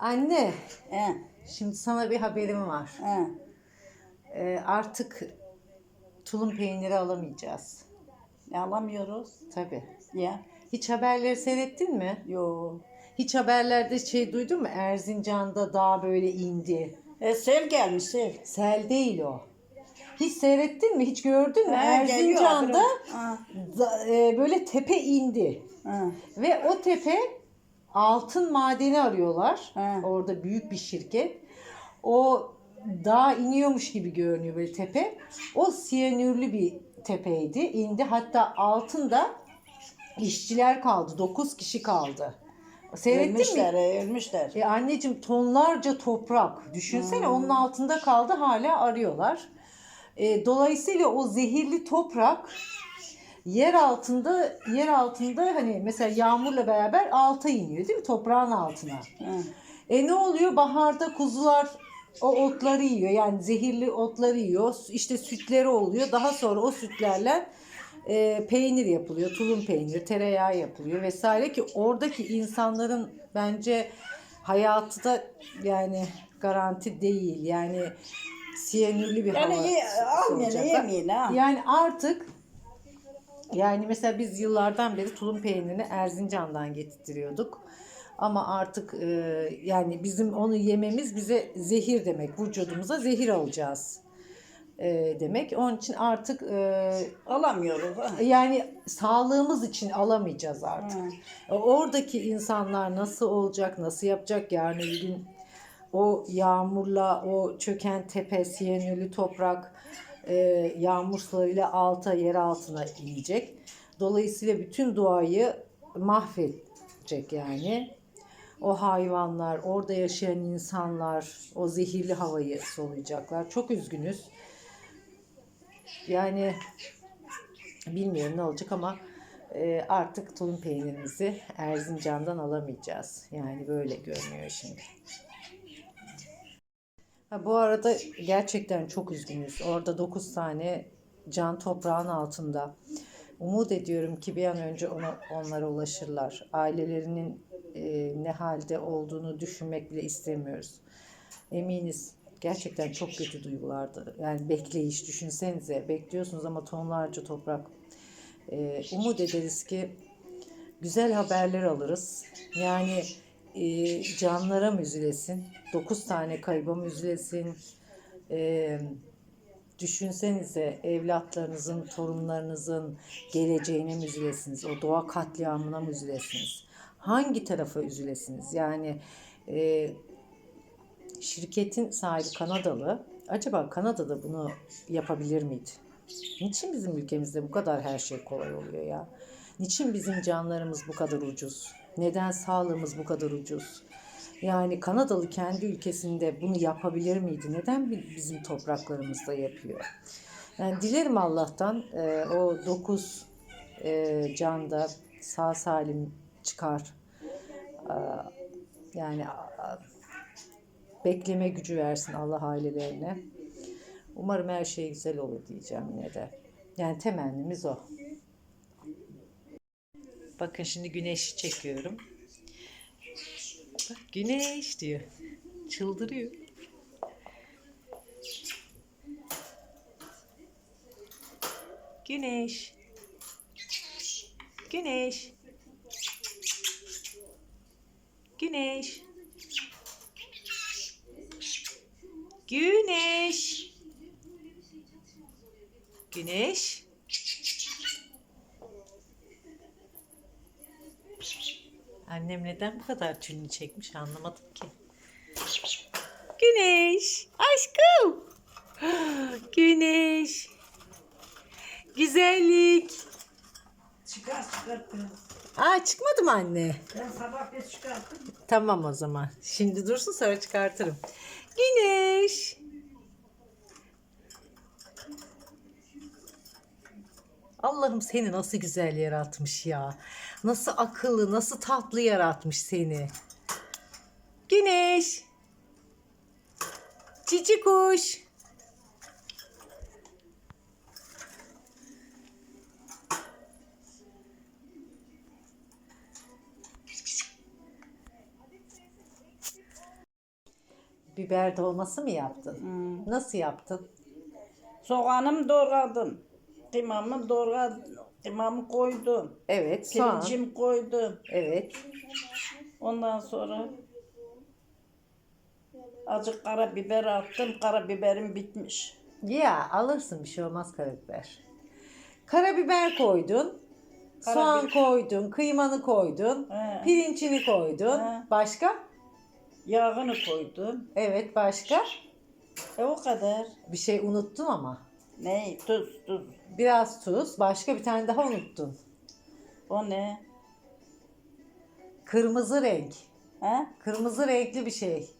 Anne, He, şimdi sana bir haberim var. he. Ee, artık tulum peyniri alamayacağız. Ne alamıyoruz? Tabii. Ya. Hiç haberleri seyrettin mi? Yo. Hiç haberlerde şey duydun mu? Erzincan'da dağ böyle indi. E, sel gelmiş sel. Sel değil o. Hiç seyrettin mi? Hiç gördün mü? Geliyor Erzincan'da haberim. Ha, da- e, böyle tepe indi. ha. Ve o tepe altın madeni arıyorlar. He. Orada büyük bir şirket. O dağ iniyormuş gibi görünüyor böyle tepe. O siyanürlü bir tepeydi. indi. Hatta altında işçiler kaldı. 9 kişi kaldı. Seyrettin Ölmüşler, mi? ölmüşler. E anneciğim tonlarca toprak. Düşünsene onun altında kaldı hala arıyorlar. E, dolayısıyla o zehirli toprak yer altında yer altında hani mesela yağmurla beraber alta iniyor değil mi? Toprağın altına. Ha. E ne oluyor? Baharda kuzular o otları yiyor. Yani zehirli otları yiyor. İşte sütleri oluyor. Daha sonra o sütlerle e, peynir yapılıyor. Tulum peyniri, tereyağı yapılıyor vesaire ki oradaki insanların bence hayatı da yani garanti değil. Yani siyanürlü bir Yani hava almayın, olacak. yemeyin ha. Yani artık yani mesela biz yıllardan beri tulum peynirini Erzincan'dan getirtiyorduk. Ama artık e, yani bizim onu yememiz bize zehir demek. Vücudumuza zehir alacağız e, demek. Onun için artık e, Alamıyoruz. Ha. yani sağlığımız için alamayacağız artık. E, Oradaki insanlar nasıl olacak, nasıl yapacak yarın bir gün o yağmurla, o çöken tepe, siyanürlü toprak e, yağmur sularıyla alta, yer altına inecek. Dolayısıyla bütün doğayı mahvedecek yani. O hayvanlar, orada yaşayan insanlar, o zehirli havayı soluyacaklar. Çok üzgünüz. Yani bilmiyorum ne olacak ama e, artık tulum peynirimizi Erzincan'dan alamayacağız. Yani böyle görünüyor şimdi. Ha, bu arada gerçekten çok üzgünüz. Orada 9 tane can toprağın altında. Umut ediyorum ki bir an önce ona, onlara ulaşırlar. Ailelerinin e, ne halde olduğunu düşünmek bile istemiyoruz. Eminiz gerçekten çok kötü duygulardı. Yani bekleyiş düşünsenize. Bekliyorsunuz ama tonlarca toprak. E, umut ederiz ki güzel haberler alırız. Yani e, canlara mı üzülesin? 9 tane kayba mı üzülesin? E, düşünsenize evlatlarınızın, torunlarınızın geleceğine mi üzülesiniz? O doğa katliamına mı üzülesiniz? Hangi tarafa üzülesiniz? Yani e, şirketin sahibi Kanadalı. Acaba Kanada'da bunu yapabilir miydi? Niçin bizim ülkemizde bu kadar her şey kolay oluyor ya? Niçin bizim canlarımız bu kadar ucuz? Neden sağlığımız bu kadar ucuz? Yani Kanadalı kendi ülkesinde bunu yapabilir miydi? Neden bi- bizim topraklarımızda yapıyor? Yani dilerim Allah'tan e, o dokuz e, can da sağ salim çıkar. E, yani a- bekleme gücü versin Allah ailelerine. Umarım her şey güzel olur diyeceğim yine de. Yani temennimiz o. Bakın şimdi güneşi çekiyorum. Bak güneş diyor. Çıldırıyor. Güneş. Güneş. Güneş. Güneş. Güneş. Annem neden bu kadar tülünü çekmiş anlamadım ki. Güneş. Aşkım. Güneş. Güzellik. Çıkar çıkar. Aa çıkmadı mı anne? Ben sabah bir çıkarttım. Tamam o zaman. Şimdi dursun sonra çıkartırım. Güneş. Allah'ım seni nasıl güzel yaratmış ya. Nasıl akıllı, nasıl tatlı yaratmış seni. Güneş. Cici kuş. biber dolması mı yaptın? Hmm. Nasıl yaptın? Soğanımı doğradım. Kıymamı doğradım. Kıymamı koydum. Evet, soğan. Pirincimi koydum. Evet. Ondan sonra azıcık karabiber attım. Karabiberim bitmiş. Ya alırsın bir şey olmaz karabiber. Karabiber koydun. Soğan koydun, kıymanı koydun, He. pirincini koydun. He. Başka? Yağını koydum. Evet, başka? E o kadar. Bir şey unuttun ama. Ne? Tuz tuz. Biraz tuz, başka bir tane daha unuttun. O ne? Kırmızı renk. He? Kırmızı renkli bir şey.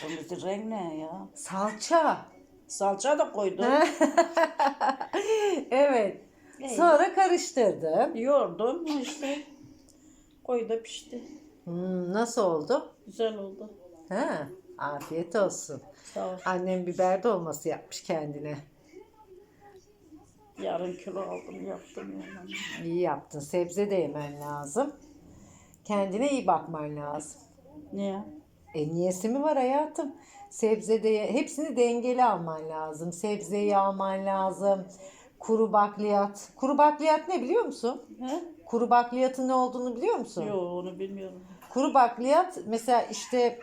Kırmızı renk ne ya? Salça. Salça da koydum. evet. İyi. Sonra karıştırdın. Yoğurdum işte. Koydu pişti. Hmm, nasıl oldu? Güzel oldu. Ha, afiyet olsun. Sağ ol. Annem biber dolması yapmış kendine. Yarım kilo aldım yaptım yani. İyi yaptın. Sebze de yemen lazım. Kendine iyi bakman lazım. Niye? E niyesi mi var hayatım? Sebze de hepsini dengeli alman lazım. Sebzeyi alman lazım. Kuru bakliyat. Kuru bakliyat ne biliyor musun? He? Kuru bakliyatın ne olduğunu biliyor musun? Yok onu bilmiyorum. Kuru bakliyat mesela işte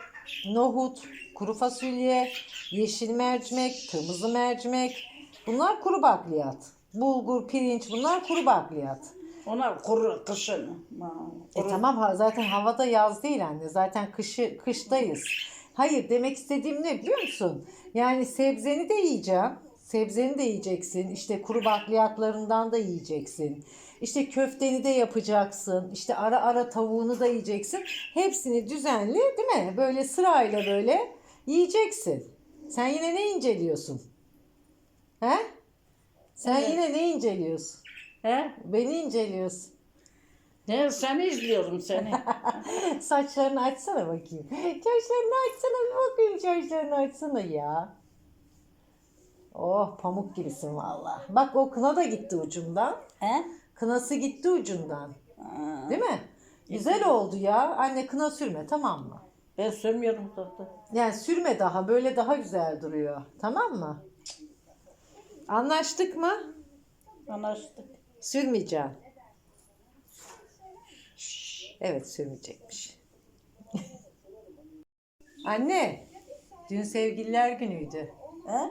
nohut, kuru fasulye, yeşil mercimek, kırmızı mercimek. Bunlar kuru bakliyat. Bulgur, pirinç bunlar kuru bakliyat. Onlar kuru kışın. E kuru. tamam ha- zaten havada yaz değil anne. Zaten kışı kıştayız. Hayır demek istediğim ne biliyor musun? Yani sebzeni de yiyeceksin. Sebzeni de yiyeceksin. İşte kuru bakliyatlarından da yiyeceksin. İşte köfteni de yapacaksın. İşte ara ara tavuğunu da yiyeceksin. Hepsini düzenli değil mi? Böyle sırayla böyle yiyeceksin. Sen yine ne inceliyorsun? He? Sen Evet. yine ne inceliyorsun? He? Beni inceliyorsun. Ne seni izliyorum seni. Saçlarını açsana bakayım. Saçlarını açsana bir bakayım saçlarını açsana ya. Oh pamuk gibisin valla. Bak o kına da gitti ucundan. He? Kınası gitti ucundan. Ha, Değil mi? Güzel oldu ya. Anne kına sürme tamam mı? Ben sürmüyorum zaten. Yani sürme daha. Böyle daha güzel duruyor. Tamam mı? Anlaştık mı? Anlaştık. Sürmeyeceğim. Evet sürmeyecekmiş. Anne, dün sevgililer günüydü. He?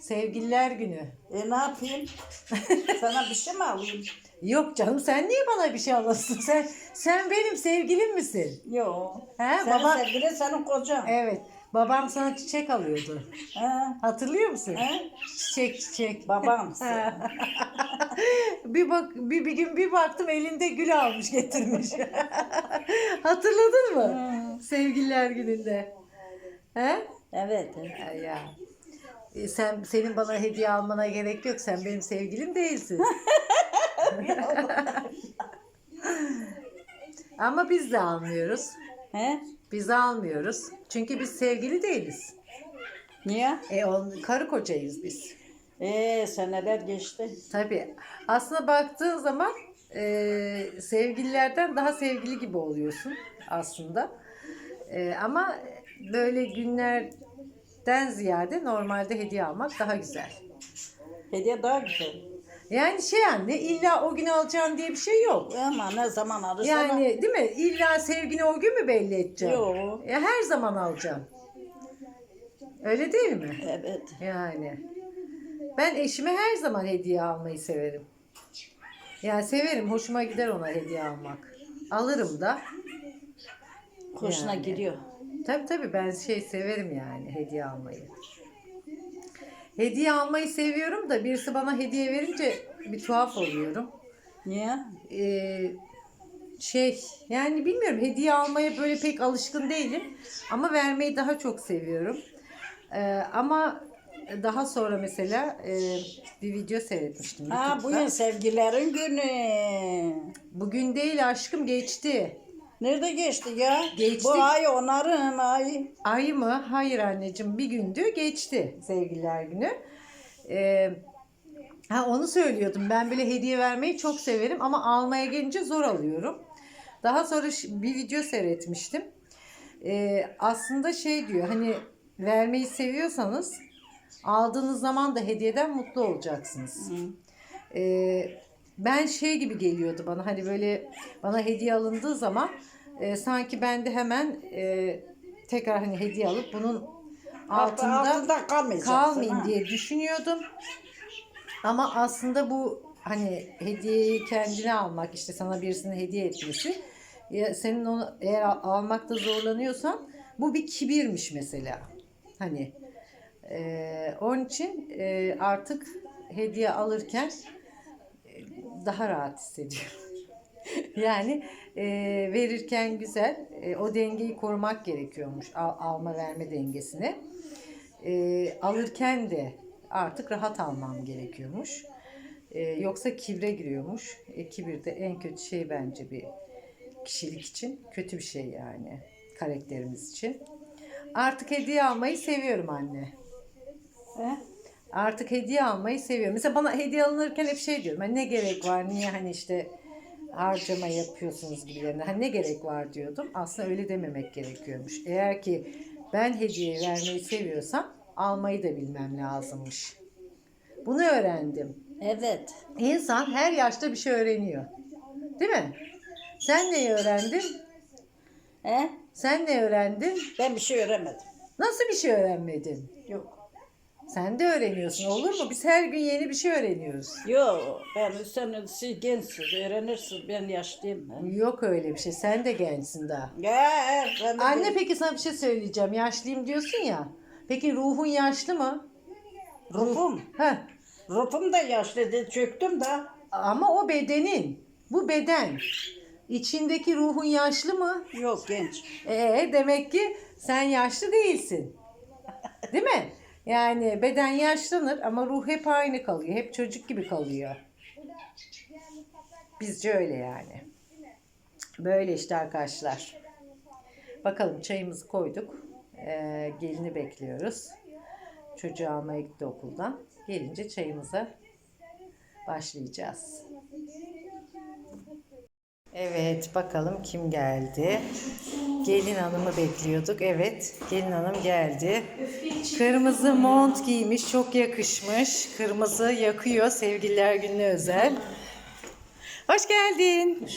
Sevgililer günü. E ne yapayım? Sana bir şey mi alayım? Yok canım sen niye bana bir şey alasın? Sen sen benim sevgilim misin? Yok. He, Senin baba- sevgilin senin kocan. Evet. Babam sana çiçek alıyordu. He? Hatırlıyor musun? He? Çiçek çiçek. Babam. bir bak bir, bir gün bir baktım elinde gül almış getirmiş. Hatırladın mı? Sevgililer gününde. He? evet. Ya, ya. E, Sen senin bana hediye almana gerek yok. Sen benim sevgilim değilsin. Ama biz de almıyoruz. He? Biz almıyoruz. Çünkü biz sevgili değiliz. Niye? E on, karı kocayız biz. Ee seneler geçti. Tabii. Aslında baktığın zaman e, sevgililerden daha sevgili gibi oluyorsun aslında. E, ama böyle günlerden ziyade normalde hediye almak daha güzel. Hediye daha güzel. Yani şey anne illa o gün alacaksın diye bir şey yok. Ama ne zaman alırsan Yani değil mi? İlla sevgini o gün mü belli edeceksin? Yok. Ya her zaman alacaksın. Öyle değil mi? Evet. Yani. Ben eşime her zaman hediye almayı severim. Yani severim. Hoşuma gider ona hediye almak. Alırım da. Hoşuna Yani. gidiyor. Tabii tabii ben şey severim yani hediye almayı. Hediye almayı seviyorum da birisi bana hediye verince bir tuhaf oluyorum. Niye? Ee, şey yani bilmiyorum hediye almaya böyle pek alışkın değilim ama vermeyi daha çok seviyorum. Ee, ama daha sonra mesela e, bir video seyretmiştim. YouTube'da. bugün sevgilerin günü. Bugün değil aşkım geçti. Nerede geçti ya? Geçti. Bu ay onların ayı. Ay mı? Hayır anneciğim bir gündü geçti sevgililer günü. Ee, ha onu söylüyordum. Ben böyle hediye vermeyi çok severim ama almaya gelince zor alıyorum. Daha sonra bir video seyretmiştim. e, aslında şey diyor hani vermeyi seviyorsanız aldığınız zaman da hediyeden mutlu olacaksınız. E, ben şey gibi geliyordu bana hani böyle bana hediye alındığı zaman e, sanki ben de hemen e, tekrar hani hediye alıp bunun altında, altında kalmayayım ha. diye düşünüyordum. Ama aslında bu hani hediyeyi kendine almak işte sana birisinin hediye etmesi ya senin onu eğer al- almakta zorlanıyorsan bu bir kibirmiş mesela. Hani eee, onun için eee, artık hediye alırken e, daha rahat hissediyorum. yani eee, verirken güzel e, o dengeyi korumak gerekiyormuş al- alma verme dengesini. Eee, alırken de artık rahat almam gerekiyormuş. Eee, yoksa kibre giriyormuş. E, kibir de en kötü şey bence bir kişilik için. Kötü bir şey yani karakterimiz için. Artık hediye almayı seviyorum anne. He? Artık hediye almayı seviyorum. Mesela bana hediye alınırken hep şey diyorum. Hani ne gerek var? Niye hani işte harcama yapıyorsunuz gibilerine. Hani ne gerek var diyordum. Aslında öyle dememek gerekiyormuş. Eğer ki ben hediye vermeyi seviyorsam almayı da bilmem lazımmış. Bunu öğrendim. Evet. İnsan her yaşta bir şey öğreniyor. Değil mi? Sen neyi öğrendin? He? Sen ne öğrendin? Ben bir şey öğrenmedim. Nasıl bir şey öğrenmedin? Yok. Sen de öğreniyorsun olur mu? Biz her gün yeni bir şey öğreniyoruz. Yok. Ben sen siz gençsiniz. Öğrenirsin. Ben yaşlıyım. Ben. Yok öyle bir şey. Sen de gençsin daha. Ya, ben de- Anne peki sana bir şey söyleyeceğim. Yaşlıyım diyorsun ya. Peki ruhun yaşlı mı? Ruhum. Heh. Ruhum da yaşlıydı. Çöktüm de. Ama o bedenin. Bu beden. İçindeki ruhun yaşlı mı? Yok genç. Ee, demek ki sen yaşlı değilsin. Değil mi? Yani beden yaşlanır ama ruh hep aynı kalıyor. Hep çocuk gibi kalıyor. Bizce öyle yani. Böyle işte arkadaşlar. Bakalım çayımızı koyduk. Ee, gelini bekliyoruz. Çocuğu almaya gitti okuldan. Gelince çayımıza başlayacağız. Evet bakalım kim geldi. Gelin hanımı bekliyorduk. Evet gelin hanım geldi. Kırmızı mont giymiş çok yakışmış. Kırmızı yakıyor sevgililer gününe özel. Hoş geldin.